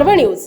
पर्व न्यूज.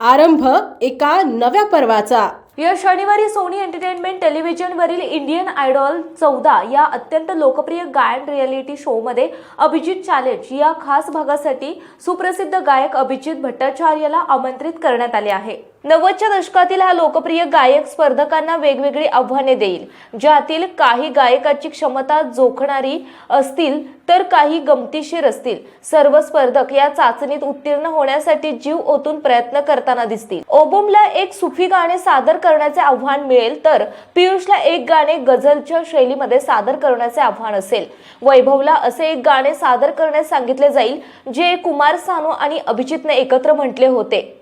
आरंभ एका नव्या पर्वाचा. या शनिवारी सोनी एंटरटेनमेंट टेलिव्हिजनवरील इंडियन आयडॉल चौदा या अत्यंत लोकप्रिय गायन रियालिटी शोमध्ये अभिजित चॅलेंज या खास भागासाठी सुप्रसिद्ध गायक अभिजित भट्टाचार्याला आमंत्रित करण्यात आले आहे. नव्वदच्या दशकातील हा लोकप्रिय गायक स्पर्धकांना वेगवेगळी आव्हाने देईल. ज्यातील काही गायकाची क्षमता जोखणारी असतील तर काही गमतीशीर असतील. सर्व स्पर्धक या चाचणीत उत्तीर्ण होण्यासाठी जीव ओतून प्रयत्न करताना दिसतील. ओबोमला एक सुफी गाणे सादर करण्याचे आव्हान मिळेल तर पियुषला एक गाणे गझलच्या शैलीमध्ये सादर करण्याचे आव्हान असेल. वैभवला असे एक गाणे सादर करण्यास सांगितले जाईल जे कुमार सानू आणि अभिजितने एकत्र म्हटले होते.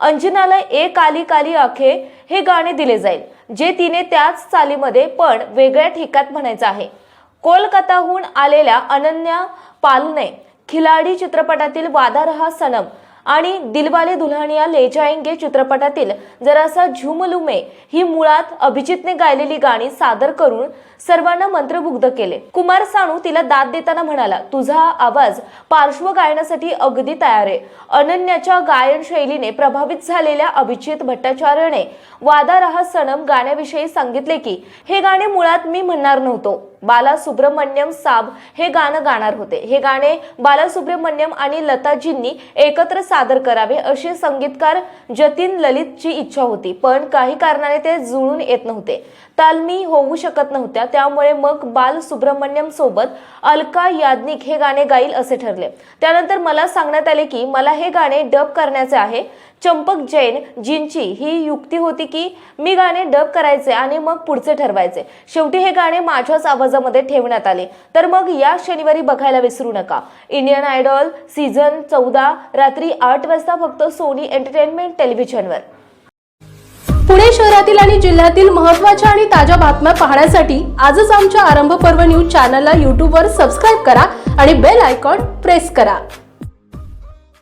अंजनाला ए काली काली आखे हे गाणे दिले जाईल जे तिने त्याच चालीमध्ये पण वेगळ्या ठिकात म्हणायचं आहे. कोलकाताहून आलेल्या अनन्या पालने खिलाडी चित्रपटातील वादा रहा सनम आणि दिलवाले दुल्हनिया ले जाएंगे चित्रपटातील जरासा झुमलुमे ही मुळात अभिजितने गायलेली गाणी सादर करून सर्वांना मंत्रमुग्ध केले. कुमार सानू तिला दाद देताना म्हणाला तुझा आवाज पार्श्व गायनासाठी अगदी तयार आहे. अनन्याच्या गायन शैलीने प्रभावित झालेल्या अभिजित भट्टाचार्यने वादा रहा सनम गाण्याविषयी सांगितले की हे गाणे मुळात मी म्हणणार नव्हतो. बालासुब्रमण्यम साब हे गाणं गाणार होते. हे गाणे बाला सुब्रमण्यम आणि लताजींनी एकत्र सादर करावे अशी संगीतकार जतीन ललितची इच्छा होती. पण काही कारणाने ते जुळून येत नव्हते. तालमी होऊ शकत नव्हत्या. त्यामुळे मग बालसुब्रमण्यम सोबत अलका याज्ञिक हे गाणे गाईल असे ठरले. त्यानंतर मला सांगण्यात आले की मला हे गाणे डब करण्याचे आहे. चंपक जैन जींची ही युक्ती होती की मी गाणे डब करायचे आणि मग पुढचे ठरवायचे. शेवटी हे गाणे माझ्याच आवाजामध्ये ठेवण्यात आले. तर मग या शनिवारी बघायला विसरू नका. इंडियन आयडॉल सीझन चौदा रात्री आठ वाजता फक्त सोनी एंटरटेनमेंट टेलिव्हिजनवर. पुणे शहरातील आणि जिल्ह्यातील महत्त्वाच्या आणि ताज्या बातम्या पाहण्यासाठी आजच आमच्या आरंभ पर्व न्यूज चॅनलला यूट्यूबवर सबस्क्राईब करा आणि बेल आयकॉन प्रेस करा.